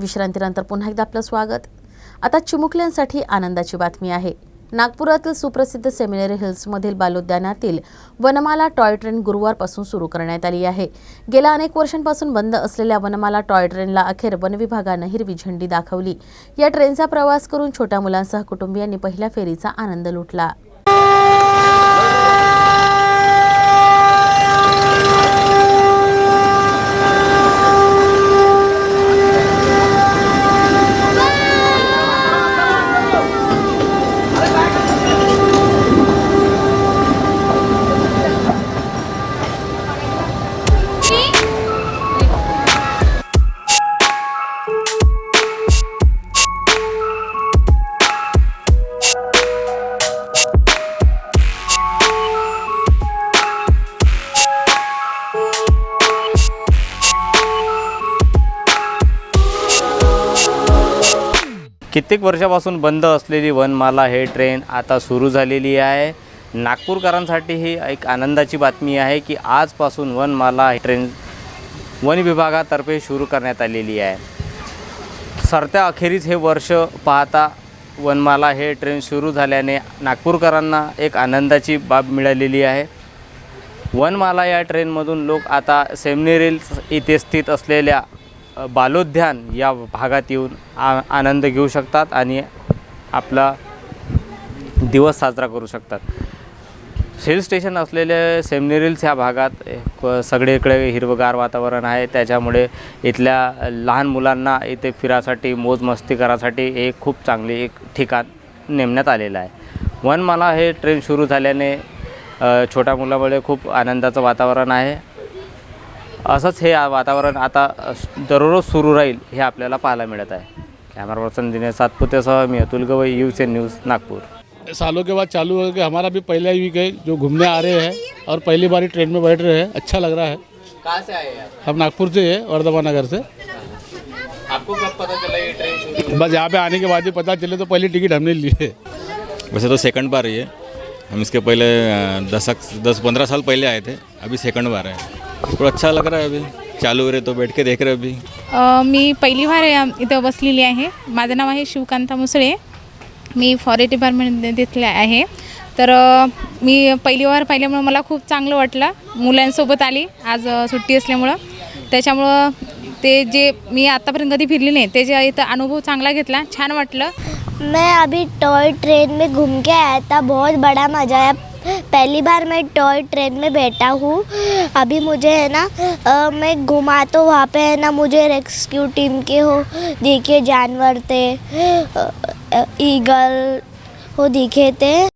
विश्रांतीनंतर पुन्हा एकदा आपलं स्वागत. आता चिमुकल्यांसाठी आनंदाची बातमी आहे. नागपुरातील सुप्रसिद्ध सेमिनरी हिल्समधील बालोद्यानातील वनमाला टॉय ट्रेन गुरुवारपासून सुरू करण्यात आली आहे. गेल्या अनेक वर्षांपासून बंद असलेल्या वनमाला टॉय ट्रेनला अखेर वनविभागानं हिरवी झेंडी दाखवली. या ट्रेनचा प्रवास करून छोट्या मुलांसह कुटुंबियांनी पहिल्या फेरीचा आनंद लुटला. कित्येक वर्षापासून बंद असलेली वनमाला हे ट्रेन आता सुरू झालेली आहे. नागपूरकरांसाठी ही एक आनंदाची बातमी आहे की आजपासून वनमाला ट्रेन वन विभागातर्फे सुरू करण्यात आलेली आहे. सरत्या अखेरीस हे वर्ष पाहता वनमाला हे ट्रेन सुरू झाल्याने नागपूरकरांना एक आनंदाची बाब मिळालेली आहे. वनमाला या ट्रेनमधून लोक आता सेमनेरिल्स इथे स्थित असलेल्या बालोद्यान या भागात येऊन आ आनंद घेऊ शकतात आणि आपला दिवस साजरा करू शकतात. हिल स्टेशन असलेले सेमनेरिल्स ह्या भागात एक सगळीकडे हिरवगार वातावरण आहे. त्याच्यामुळे इथल्या लहान मुलांना इथे फिरासाठी मोजमस्ती करासाठी हे खूप चांगले एक ठिकाण नेमण्यात आलेलं आहे. वनमाला हे ट्रेन सुरू झाल्याने छोट्या मुलामुळे खूप आनंदाचं वातावरण आहे. असंच हे वातावरण आता दररोज सुरू राहील हे आपल्याला पाहायला मिळत आहे. कॅमेरा पर्सन दिनेश सातपुतेसह मी Atul Gawai U C news Nagpur. सालों के बाद चालू हो गया। हमारा भी पहला वीक है जो घूमने आ रहे हैं और पहली बार ट्रेन में बैठ रहे हैं। अच्छा लग रहा है। कहाँ से आए आप? हम नागपुर से हैं वर्धमान नगर से। आपको कब पता चला ये ट्रेन बस यहाँ पे आने के बाद ही पता चले तो पहली टिकट हमने ली है। वैसे तो सेकंड बार ही है। हम इसके पहले दस दस पंद्रह साल पहले आए थे अभी सेकंड बार है। थोड़ा अच्छा लग रहा है अभी। चालू हो रहे तो बैठ के देख रहे अभी। अ, मी पहिली बार या- इथं बसलेली आहे. माझं नाव आहे शिवकांता मुसळे. मी फॉरेस्ट डिपार्टमेंट तिथले आहे. तर अ, मी पहिली बार पाहिल्यामुळं मला खूप चांगलं वाटलं. मुलांसोबत आली. आज अ, सुट्टी असल्यामुळं. त्याच्यामुळं ते जे मी आत्तापर्यंत कधी फिरली नाही त्याच्या इथं अनुभव चांगला घेतला. छान वाटलं. मैं अभी टॉय ट्रेन में घूम के आया था. बहुत बड़ा मज़ा आया. पहली बार मैं टॉय ट्रेन में बैठा हूँ। अभी मुझे है ना आ, मैं घुमा तो वहाँ पे है ना मुझे रेस्क्यू टीम के हो दिखे जानवर थे ईगल हो दिखे थे।